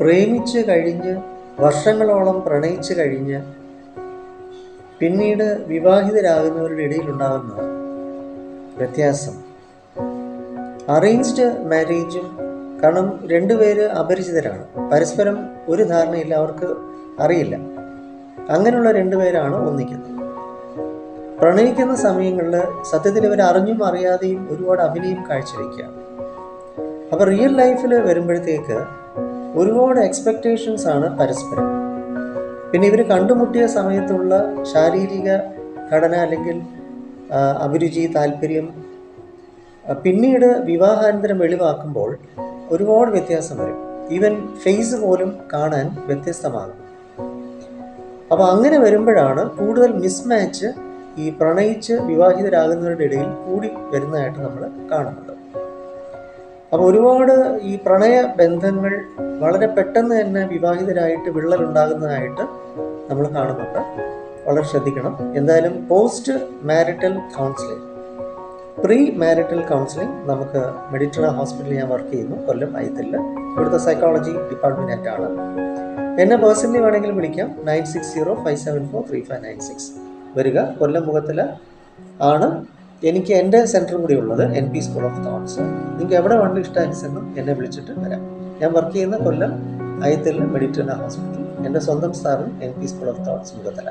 പ്രേമിച്ച് കഴിഞ്ഞ് വർഷങ്ങളോളം പ്രണയിച്ച് കഴിഞ്ഞ് പിന്നീട് വിവാഹിതരാകുന്നവരുടെ ഇടയിലുണ്ടാകുന്ന വ്യത്യാസം. അറേഞ്ച്ഡ് മാരേജും കാരണം രണ്ടുപേര് അപരിചിതരാണ്. പരസ്പരം ഒരു ധാരണയില്ല അവർക്ക് അറിയില്ല. അങ്ങനെയുള്ള രണ്ടുപേരാണ് ഒന്നിക്കുന്നത്. പ്രണയിക്കുന്ന സമയങ്ങളിൽ സത്യത്തിൽ ഇവർ അറിഞ്ഞും അറിയാതെയും ഒരുപാട് അഭിനയം കാഴ്ചവെക്കുകയാണ്. അപ്പോൾ റിയൽ ലൈഫിൽ വരുമ്പോഴത്തേക്ക് ഒരുപാട് എക്സ്പെക്റ്റേഷൻസ് ആണ് പരസ്പരം. പിന്നെ ഇവർ കണ്ടുമുട്ടിയ സമയത്തുള്ള ശാരീരിക ഘടന അല്ലെങ്കിൽ അഭിരുചി താല്പര്യം പിന്നീട് വിവാഹാനന്തരം വെളിവാക്കുമ്പോൾ ഒരുപാട് വ്യത്യാസം വരും. ഈവൻ ഫേസ് പോലും കാണാൻ വ്യത്യസ്തമാകും. അപ്പോൾ അങ്ങനെ വരുമ്പോഴാണ് കൂടുതൽ മിസ്മാച്ച് ഈ പ്രണയിച്ച് വിവാഹിതരാകുന്നവരുടെ ഇടയിൽ കൂടി വരുന്നതായിട്ട് നമ്മൾ കാണുന്നത്. അപ്പോൾ ഒരുപാട് ഈ പ്രണയ ബന്ധങ്ങൾ വളരെ പെട്ടെന്ന് തന്നെ വിവാഹിതരായിട്ട് വിള്ളലുണ്ടാകുന്നതായിട്ട് നമ്മൾ കാണുന്നുണ്ട്. വളരെ ശ്രദ്ധിക്കണം. എന്തായാലും post marital counselling pre marital counselling നമുക്ക് മെഡിറ്ററ ഹോസ്പിറ്റലിൽ ഞാൻ വർക്ക് ചെയ്യുന്നു. കൊല്ലം ഐത്തലിൽ ഇവിടുത്തെ സൈക്കോളജി ഡിപ്പാർട്ട്മെന്റ് ആണ് എന്നെ പേഴ്സണലി വേണമെങ്കിൽ വിളിക്കാം. Nine six zero five seven four three five nine six വരിക. കൊല്ലം മുഖത്തിൽ ആണ്. എനിക്ക് എന്റെ സെന്ററും കൂടി ഉള്ളത് N P school of thoughts നിങ്ങൾക്ക് എവിടെ വേണമെങ്കിലും ഇഷ്ടാനുസരണം എന്നെ വിളിച്ചിട്ട് വരാം. ഞാൻ വർക്ക് ചെയ്യുന്ന കൊല്ലം അയത്തിൽ മെഡിറ്റേണ ഹോസ്പിറ്റൽ എന്റെ സ്വന്തം സ്ഥാപനം N P school of thoughts Mukhathala